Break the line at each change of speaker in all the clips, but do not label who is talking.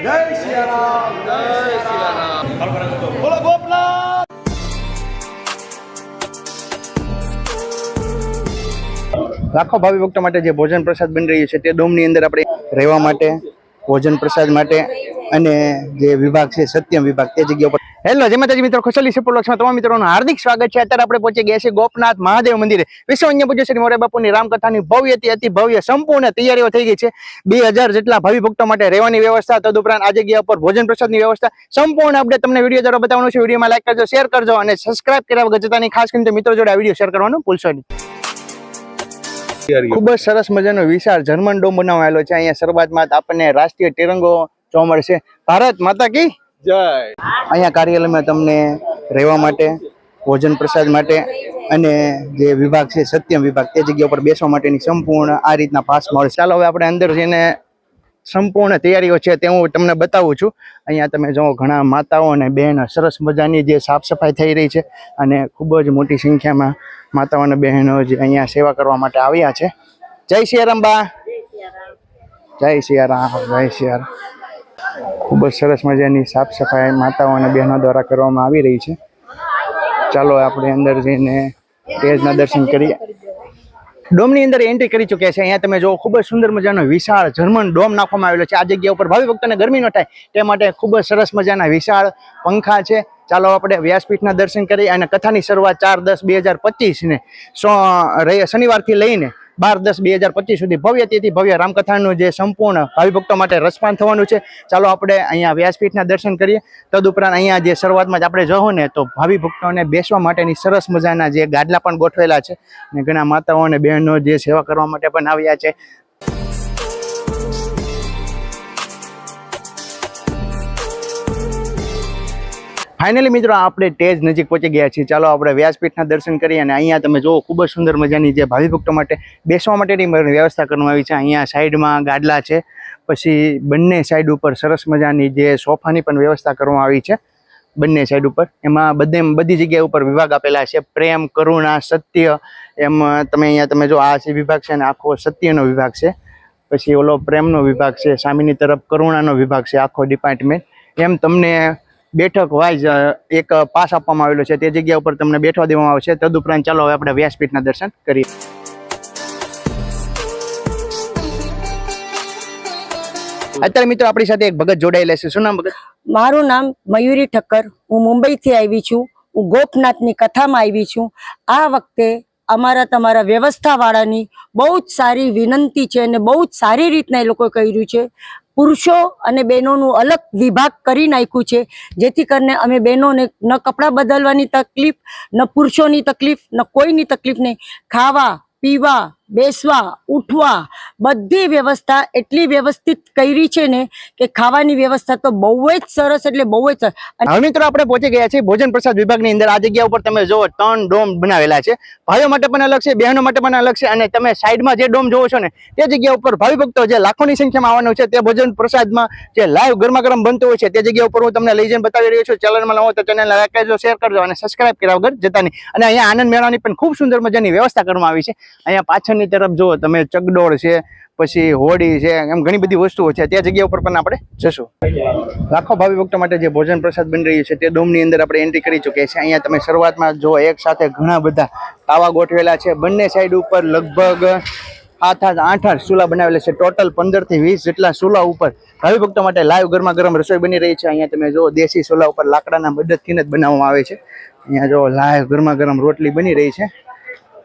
જય સિયારામ જય સિયારામ બોલો ગોપનાથ
લાખો ભાવિ ભક્તો માટે જે ભોજન પ્રસાદ બની રહ્યું છે તે ડોમની અંદર આપણે રહેવા માટે ભોજન પ્રસાદ માટે અને જે વિભાગ છે, સત્યમ વિભાગ તે જગ્યા ઉપર. હેલો, જય માતાજી મિત્રો, ખુશાલી સપોર્ટ લક્ષમાં તમામ મિત્રોનું હાર્દિક સ્વાગત છે. અત્યારે આપણે પહોંચી ગયા છીએ ગોપનાથ મહાદેવ મંદિરે. વિશ્વ અન્ય પૂજ્ય શ્રી મોરે બાપુની રામકથાની ભવ્યથી અતિ ભવ્ય સંપૂર્ણ તૈયારીઓ થઈ ગઈ છે. બે હજાર જેટલા ભાવિ ભક્તો માટે રહેવાની વ્યવસ્થા તદુપરાંત આ જગ્યા ઉપર ભોજન પ્રસાદની વ્યવસ્થા સંપૂર્ણ અપડેટ તમને વીડિયો દ્વારા બતાવવાનું છે. વિડીયોમાં લાઈક કરજો શેર કરજો અને સબસ્ક્રાઇબ કર્યા વગર જતાની ખાસ કરીને મિત્રો જોડે આ વીડિયો શેર કરવાનું ભૂલશો નહીં. ખૂબ જ સરસ મજાનો વિશાળ જર્મન ડોમ બનાવાયેલો છે. અહીંયા શરૂઆતમાં આપણને રાષ્ટ્રીય તિરંગો જોવા મળશે. ભારત માતા કી.
જય.
અહીંયા કાર્યાલયમાં તમને રહેવા માટે ભોજન પ્રસાદ માટે અને જે વિભાગ છે સત્યમ વિભાગ તે જગ્યા ઉપર બેસવા માટેની સંપૂર્ણ આ રીતના પાસ મળશે. ચાલો હવે આપણે અંદર જઈને સંપૂર્ણ તૈયારીઓ છે તે હું તમને બતાવું છું. અહીંયા તમે જો ઘણા માતાઓ અને બહેનો સરસ મજાની જે સાફ સફાઈ થઈ રહી છે અને ખૂબ જ મોટી સંખ્યામાં માતાઓ અને બહેનો જે અહીંયા સેવા કરવા માટે આવ્યા છે. જય સિયારામ બા. જય સિયારામ જય સિયારામ ખૂબ જ સરસ મજાની સાફ સફાઈ માતાઓ અને બહેનો દ્વારા કરવામાં આવી રહી છે. ચાલો આપણે અંદર જઈને તેજના દર્શન કરીએ. ડોમની અંદર એન્ટ્રી કરી ચૂક્યા છે. અહીંયા તમે જો ખૂબ જ સુંદર મજાનો વિશાળ જર્મન ડોમ નાખવામાં આવેલો છે. આ જગ્યા ઉપર ભાવિ ભક્તોને ગરમી ન થાય, તે માટે ખૂબ જ સરસ મજાના વિશાળ પંખા છે. ચાલો આપણે વ્યાસપીઠના દર્શન કરીએ અને કથાની શરૂઆત ચાર દસ બે હજાર પચીસને શનિવારથી લઈને બાર દસ બે હજાર પચીસ સુધી ભવ્ય તેથી, ભવ્ય રામકથાનું જે સંપૂર્ણ ભાવિભક્તો માટે રસપાન થવાનું છે. ચાલો આપણે અહીંયા વ્યાસપીઠના દર્શન કરીએ. તદુપરાંત અહીંયા જે શરૂઆતમાં જ આપણે જવું ને, તો ભાવિ ભક્તોને બેસવા માટેની સરસ મજાના જે ગાદલા પણ ગોઠવેલા છે. અને ઘણા માતાઓ અને બહેનો જે સેવા કરવા માટે પણ આવ્યા છે. ફાઇનલી મિત્રો, આપણે ટેજ નજીક પહોંચી ગયા છીએ. ચાલો આપણે વ્યાસપીઠના દર્શન કરીએ અને અહીંયા તમે જુઓ, ખૂબ જ સુંદર મજાની જે ભાવિ માટે બેસવા માટેની વ્યવસ્થા કરવામાં આવી છે. અહીંયા સાઈડમાં ગાડલા છે, પછી બંને સાઈડ ઉપર સરસ મજાની જે સોફાની પણ વ્યવસ્થા કરવામાં આવી છે. બંને સાઈડ ઉપર. એમાં બધે બધી જગ્યા ઉપર વિભાગ આપેલા છે. પ્રેમ, કરુણા, સત્ય, એમ તમે અહીંયા તમે જો, આ જે વિભાગ છે ને, આખો સત્યનો વિભાગ છે. પછી ઓલો પ્રેમનો વિભાગ છે, સામેની તરફ કરુણાનો વિભાગ છે, આખો ડિપાર્ટમેન્ટ એમ તમને બેઠક વાઇઝ એક પાસ આપવામાં આવેલો છે. તે જગ્યા ઉપર તમને બેઠવા દેવામાં આવશે. તદુપરાંત ચાલો હવે આપણે વ્યાસપીઠના દર્શન કરીએ. અત્યારે મિત્રો આપણી સાથે એક ભગત જોડાયેલા છે. શું નામ ભગત?
મારું નામ મયુરી ઠક્કર. હું મુંબઈથી આવી છું. હું ગોપનાથની કથામાં આવી છું. આ વખતે અમારા તમારા વ્યવસ્થાવાળાની બહુ જ સારી વિનંતી છે અને બહુ જ સારી રીતના એ લોકોએ કર્યું છે. પુરુષો અને બહેનોનું અલગ વિભાગ કરી નાખ્યું છે. જેથી કરીને અમે બહેનોને ન કપડાં બદલવાની તકલીફ, ન પુરુષોની તકલીફ, ન કોઈની તકલીફ નહીં. ખાવા, પીવા બેસવા, ઉઠવા, બધી વ્યવસ્થા એટલી વ્યવસ્થિત કરી છે ને કે ખાવાની વ્યવસ્થા તો બહુ જ સરસ એટલે બહુ જ સરસ.
હવે મિત્રો, આપણે પહોંચી ગયા છીએ ભોજન પ્રસાદ વિભાગની અંદર. આ જગ્યા ઉપર તમે જોવો ત્રણ ડોમ બનાવેલા છે. ભાઈઓ માટે પણ અલગ છે, બહેનો માટે પણ અલગ છે અને તમે સાઈડમાં જે ડોમ જોવો છો ને, તે જગ્યા ઉપર ભાવિ ભક્તો જે લાખોની સંખ્યામાં આવવાનું છે, તે ભોજન પ્રસાદમાં જે લાઈવ ગરમા ગરમ બનતું હોય છે, તે જગ્યા ઉપર હું તમને લઈ જઈને બતાવી રહ્યો છું. ચેનલમાં લાવો તો ચેનલ લાઈક કરજો શેર કરજો અને સબસ્ક્રાઈબ કર્યા વગર જતા નહીં. અને અહીંયા આનંદ મેળવવાની પણ ખૂબ સુંદર મજાની વ્યવસ્થા કરવામાં આવી છે. અહીંયા પાછળની તરફ જુઓ, તમે ચગડોળ છે, પછી હોડી છે, એમ ઘણી બધી વસ્તુઓ છે. તે જગ્યા ઉપર પણ આપણે જશું. લાખો ભાવિ ભક્તો માટે જે ભોજન પ્રસાદ બની રહ્યું છે, તે ડોમની અંદર આપણે એન્ટ્રી કરી ચૂક્યા છીએ. અહીંયા તમે શરૂઆતમાં જો એક સાથે ઘણા બધા તાવા ગોઠવેલા છે. બંને સાઈડ ઉપર લગભગ આઠ આઠ આઠ આઠ ચૂલા બનાવેલા છે. ટોટલ પંદરથી વીસ જેટલા ચૂલા ઉપર ભાવિ ભક્તો માટે લાઈવ ગરમા ગરમ રસોઈ બની રહી છે. અહીંયા તમે જો દેશી ચૂલા ઉપર લાકડાના મદદથી જ બનાવવામાં આવે છે. અહીંયા જો લાઈવ ગરમા ગરમ રોટલી બની રહી છે.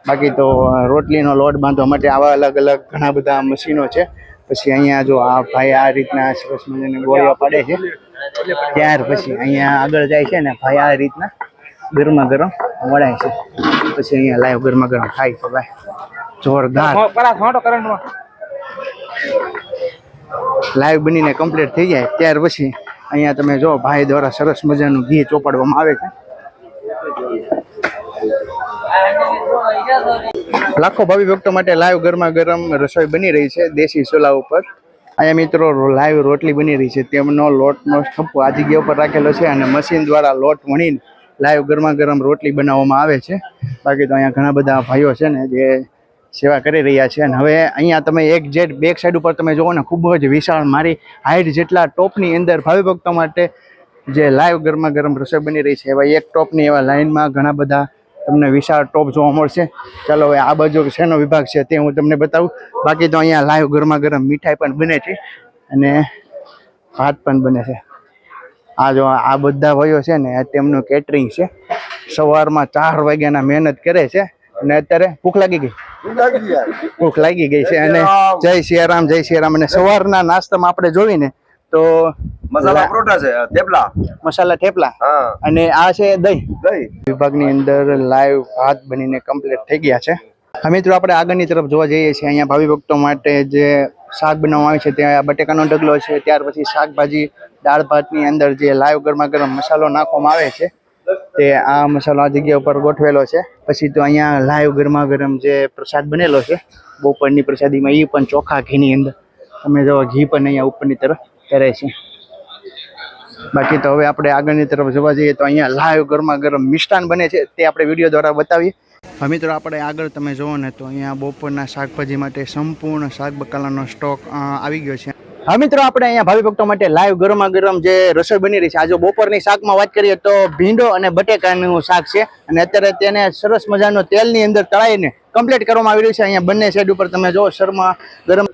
બાકી તો રોટલીનો લોટ બાંધવા માટે આવા અલગ અલગ ઘણા બધા મશીનો છે. પછી અહીંયા જો આ ભાઈ આ રીતના સરસ મજાની ગોળીઓ પાડે છે. ત્યાર પછી અહીંયા આગળ જાય છે ને ભાઈ આ રીતના ગરમા ગરમ વળાય છે. પછી અહીંયા લાઈવ ગરમા ગરમ ખાય છે ભાઈ. જોરદાર. લાઈવ બનીને કમ્પ્લીટ થઈ જાય. ત્યાર પછી અહીંયા તમે જો ભાઈ દ્વારા સરસ મજાનું ઘી ચોપાડવામાં આવે છે. લાખો ભાવિ ભક્તો માટે લાઈવ ગરમા ગરમ રસોઈ બની રહી છે દેશી ચૂલા ઉપર. અહીંયા મિત્રો લાઈવ રોટલી બની રહી છે. તેમનો લોટનો થપ્પો આ જગ્યા ઉપર રાખેલો છે અને મશીન દ્વારા લોટ વણીને લાઈવ ગરમા ગરમ રોટલી બનાવવામાં આવે છે. બાકી તો અહીંયા ઘણા બધા ભાઈઓ છે ને જે સેવા કરી રહ્યા છે. અને હવે અહીંયા તમે એક જેટ બેક સાઈડ ઉપર તમે જુઓ ને, ખૂબ જ વિશાળ મારી હાઈટ જેટલા ટોપની અંદર ભાવિ ભક્તો માટે જે લાઈવ ગરમા ગરમ રસોઈ બની રહી છે. એવા એક ટોપની એવા લાઈનમાં ઘણા બધા તમને વિશાળ ટોપ જોવા મળશે. ચાલો હવે આ બાજુ શેનો વિભાગ છે તે હું તમને બતાવું. બાકી તો અહીંયા લાઈવ ગરમા ગરમ મીઠાઈ પણ બને છે અને ભાત પણ બને છે. આ જો આ બધા ભાઈઓ છે ને તેમનું કેટરિંગ છે. સવારમાં ચાર વાગ્યાના મહેનત કરે છે અને અત્યારે ભૂખ લાગી ગઈ. ભૂખ લાગી ગઈ છે અને જય સિયારામ જય સિયારામ અને સવારના નાસ્તામાં આપણે જોઈને તો
મસાલા પરોઠા છે થેપલા.
મસાલા થેપલા. અને આ છે દહીં.
દહીં.
વિભાગની અંદર લાઈવ ભાત બનીને કમ્પ્લીટ થઈ ગયા છે. મિત્રો આપણે આગળની તરફ જોવા જઈએ છીએ. અહીંયા ભાવિ ભક્તો માટે જે શાક બનાવવામાં આવે છે ત્યાં બટેકાનો ઢગલો છે ત્યાર પછી શાકભાજી દાળ ભાતની અંદર જે લાઈવ ગરમા ગરમ મસાલો નાખવામાં આવે છે તે આ મસાલો આ જગ્યા ઉપર ગોઠવેલો છે. પછી તો અહીંયા લાઈવ ગરમા ગરમ જે પ્રસાદ બનેલો છે બપોરની પ્રસાદીમાં એ પણ ચોખા ઘીની અંદર. તમે જો ઘી પણ અહીંયા ઉપરની તરફ કરે છે. બાકી તો હવે આપણે આગળની તરફ જોવા જઈએ તો અહીંયા લાઈવ ગરમા ગરમ મિષ્ટાન બને છે, તે આપણે વીડિયો દ્વારા બતાવીએ. મિત્રો, આપણે આગળ તમે જુઓ ને તો અહીંયા બપોરના શાકભાજી માટે સંપૂર્ણ શાક બકાલાનો સ્ટોક આવી ગયો છે. હા, મિત્રો, આપણે અહીંયા ભાવિ ભક્તો માટે લાઈવ ગરમા ગરમ જે રસોઈ બની રહી છે, આજે બપોરની શાકમાં વાત કરીએ તો ભીંડો અને બટેકાનું શાક છે. અને અત્યારે તેને સરસ મજાનું તેલની અંદર તળાઈને કમ્પ્લીટ કરવામાં આવી રહ્યું છે. અહીંયા બંને સાઈડ ઉપર તમે જો શર્મા ગરમ.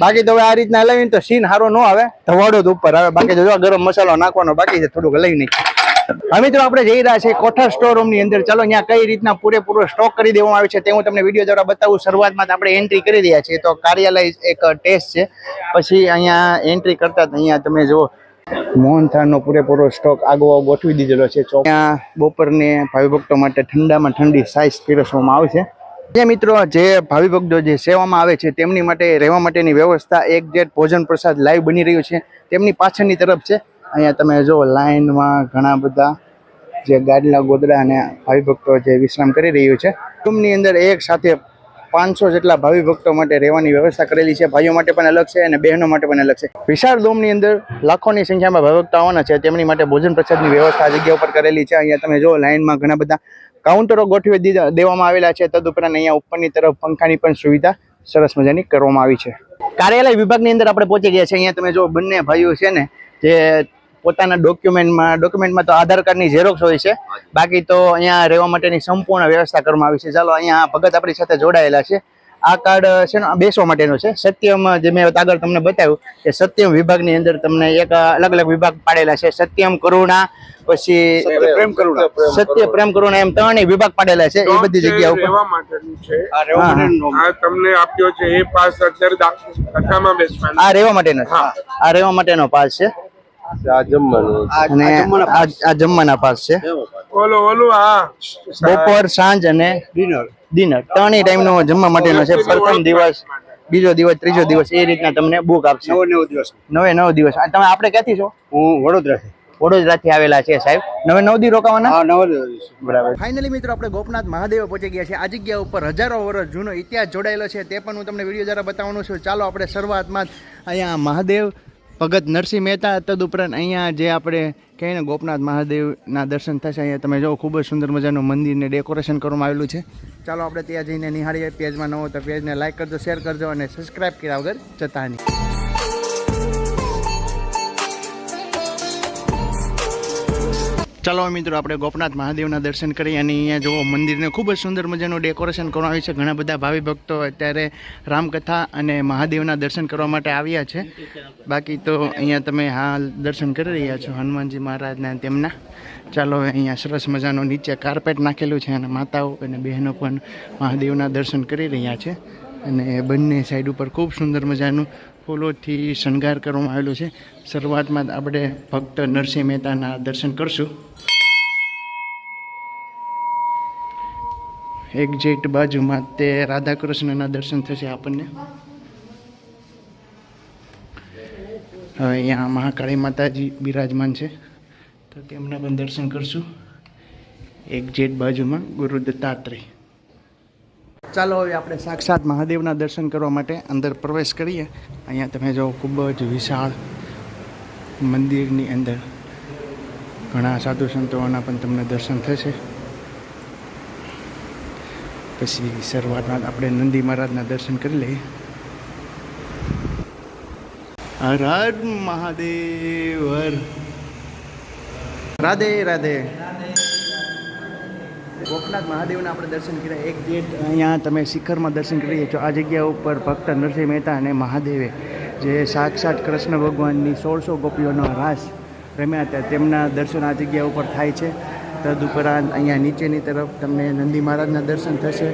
બાકી તો હવે આ રીતના હલાવીને તો સીન સારો ન આવે. ધવાડો ઉપર આવે. બાકી જો ગરમ મસાલો નાખવાનો બાકી છે, થોડુંક હલાવી નહીં હવે મિત્રો, આપણે જઈ રહ્યા છીએ કોઠા સ્ટોર રૂમની અંદર. ચાલો, અહીંયા કઈ રીતના પૂરેપૂરો સ્ટોક કરી દેવામાં આવે છે તે હું તમને વીડિયો દ્વારા બતાવું. શરૂઆતમાં આપણે એન્ટ્રી કરી રહ્યા છીએ. તો કાર્યાલય એક ટેસ્ટ છે. પછી અહીંયા એન્ટ્રી કરતા જ અહીંયા તમે જુઓ. મોહનથાળનો પૂરેપૂરો સ્ટોક આગો ગોઠવી દીધેલો છે. ત્યાં બપોરને ભાવિભક્તો માટે ઠંડામાં ઠંડી સાઈઝ પીરસવામાં આવે છે. અહીંયા મિત્રો, જે ભાવિભક્તો જે સેવામાં આવે છે, તેમની માટે રહેવા માટેની વ્યવસ્થા એક જેટ ભોજન પ્રસાદ લાઈવ બની રહ્યું છે. તેમની પાછળની તરફ છે. અહીંયા તમે જો લાઇનમાં ઘણા બધા જે ગાડલા ગોદડા અને ભાવિ ભક્તો જે વિશ્રામ કરી રહ્યું છે. રૂમની અંદર એક સાથે પાંચસો જેટલા ભાવિ ભક્તો માટે રહેવાની વ્યવસ્થા કરેલી છે. ભાઈઓ માટે પણ અલગ છે અને બહેનો માટે પણ અલગ છે. વિશાળ ડોમની અંદર લાખોની સંખ્યામાં ભાવિ ભક્તો આવવાના છે. તેમની માટે ભોજન પ્રસાદની વ્યવસ્થા જગ્યા ઉપર કરેલી છે. અહીંયા તમે જો લાઇનમાં ઘણા બધા કાઉન્ટરો ગોઠવી દીધા, દેવામાં આવેલા છે. તદુપરાંત અહીંયા ઉપરની તરફ પંખાની પણ સુવિધા સરસ મજાની કરવામાં આવી છે. કાર્યાલય વિભાગની અંદર આપણે પહોંચી ગયા છે અહીંયા તમે જો બંને ભાઈઓ છે ને, જે પોતાના ડોક્યુમેન્ટમાં ડોક્યુમેન્ટમાં તો આધાર કાર્ડની ઝેરોક્સ હોય છે. બાકી તો અહીંયા રહેવા માટેની સંપૂર્ણ વ્યવસ્થા કરવામાં આવી છે. ચાલો અહીંયા ભગત આપણી સાથે જોડાયેલા છે. આ કાર્ડ છે ને બેસવા માટેનો છે. સત્યમ જે મેં આગળ તમને બતાવ્યું કે સત્યમ વિભાગની અંદર તમને એક અલગ અલગ વિભાગ પાડેલા છે. સત્યમ કરુણા પછી
પ્રેમ કરુણા.
સત્ય પ્રેમ કરુણા એમ ત્રણેય વિભાગ પાડેલા છે એ બધી જગ્યા ઉપર.
રહેવા માટેનું છે. આ તમને આપ્યો છે એ પાસ અત્યારે
આ રહેવા માટેનો આ રહેવા માટેનો પાસ છે.
આ જમવાનું
અને આ આ જમવાના પાસ છે.
ઓલો ઓલું હા
બપોર સાંજ અને
ડિનર.
ડિનર. ત્રણેય ટાઈમનો જમવા માટેનો છે. પ્રથમ દિવસ બીજો દિવસ ત્રીજો દિવસ એ રીતના તમને બુક આપશે.
નવ નવ દિવસ.
નવે નવ દિવસ. આ તમે આપણે ક્યાંથી છો?
હું વડોદરાથી.
વડોદરાથી આવેલા છે સાહેબ. નવે નવ દી રોકાવાના?
નવ
બરાબર. ફાઇનલી મિત્રો આપણે ગોપનાથ મહાદેવ પહોંચી ગયા છે. આ જગ્યા ઉપર હજારો વર્ષ જૂનો ઇતિહાસ જોડાયેલો છે. તે પણ હું તમને વીડિયો દ્વારા બતાવવાનું છું. ચાલો આપણે શરૂઆતમાં અહીંયા મહાદેવ ભગત નરસિંહ મહેતા તદુપરાંત અહીંયા જે આપણે કહીએ ને ગોપનાથ મહાદેવના દર્શન થશે, અહીંયા તમે જો ખૂબ જ સુંદર મજાનું મંદિરને ડેકોરેશન કરવામાં આવેલું છે. ચાલો આપણે ત્યાં જઈને નિહાળીએ પેજમાં નવો તો પેજને લાઇક કરજો શેર કરજો અને સબસ્ક્રાઈબ કર્યા વગર જતા નહીં. ચાલો મિત્રો, આપણે ગોપનાથ મહાદેવના દર્શન કરી અને અહીંયા જુઓ, મંદિરને ખૂબ જ સુંદર મજાનું ડેકોરેશન કરવામાં આવ્યું છે. ઘણા બધા ભાવિ ભક્તો અત્યારે રામકથા અને મહાદેવના દર્શન કરવા માટે આવ્યા છે. બાકી તો અહીંયા તમે હાલ દર્શન કરી રહ્યા છો હનુમાનજી મહારાજના તેમના. ચાલો અહીંયા સરસ મજાનું નીચે કાર્પેટ નાખેલું છે અને માતાઓ અને બહેનો પણ મહાદેવના દર્શન કરી રહ્યા છે. અને બંને સાઈડ ઉપર ખૂબ સુંદર મજાનું ફૂલોથી શણગાર કરવામાં આવેલો છે. શરૂઆતમાં આપણે ભક્ત નરસિંહ મહેતાના દર્શન કરશું. એક્ઝેક્ટ બાજુમાં તે રાધા કૃષ્ણના દર્શન થશે આપણને. હવે અહીંયા મહાકાળી માતાજી બિરાજમાન છે. તો તેમના પણ દર્શન કરશું. એક્ઝેક્ટ બાજુમાં ગુરુ દત્તાત્રેય ચાલો હવે આપણે સાક્ષાત મહાદેવના દર્શન કરવા માટે અંદર પ્રવેશ કરીએ. અહીંયા તમે જો ખૂબ જ વિશાળ મંદિરની અંદર ઘણા સાધુ સંતોના પણ તમને દર્શન થશે. પછી શરૂઆતમાં આપણે નંદી મહારાજના દર્શન કરી લઈએ. હર મહાદેવ રાધે રાધે રાધે. ગોપનાથ મહાદેવના આપણે દર્શન કર્યા. એક ગેટ અહીંયા તમે શિખરમાં દર્શન કરીએ છો. આ જગ્યા ઉપર ભક્ત નરસિંહ મહેતા અને મહાદેવે જે સાક્ષાત કૃષ્ણ ભગવાનની સોળસો ગોપીઓનો રાસ રમ્યા હતા, તેમના દર્શન આ જગ્યા ઉપર થાય છે. તદુપરાંત અહીંયા નીચેની તરફ તમને નંદી મહારાજના દર્શન થશે.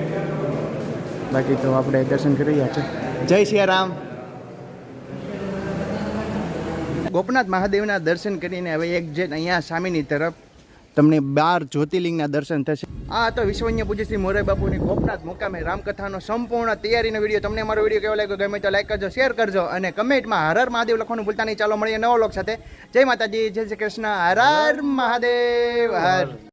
બાકી તો આપણે દર્શન કરી રહ્યા છે જય સિયારામ ગોપનાથ મહાદેવના દર્શન કરીને હવે એક જેટ અહીંયા સામેની તરફ તમને બાર જ્યોતિર્લિંગના દર્શન થશે. આ તો વિશ્વન્ય પૂજ્ય શ્રી મોરારી બાપુની ગોપનાથ મુકામે રામકથાનો સંપૂર્ણ તૈયારીનો વીડિયો. તમને મારો વીડિયો કેવો લાગ્યો ગમે તો લાઈક કરજો શેર કરજો અને કમેન્ટમાં હર હર મહાદેવ લખવાનું ભૂલતા નહીં. ચાલો મળીએ નવો લોક સાથે. જય માતાજી, જય શ્રી કૃષ્ણ. હરર હર મહાદેવ, હર.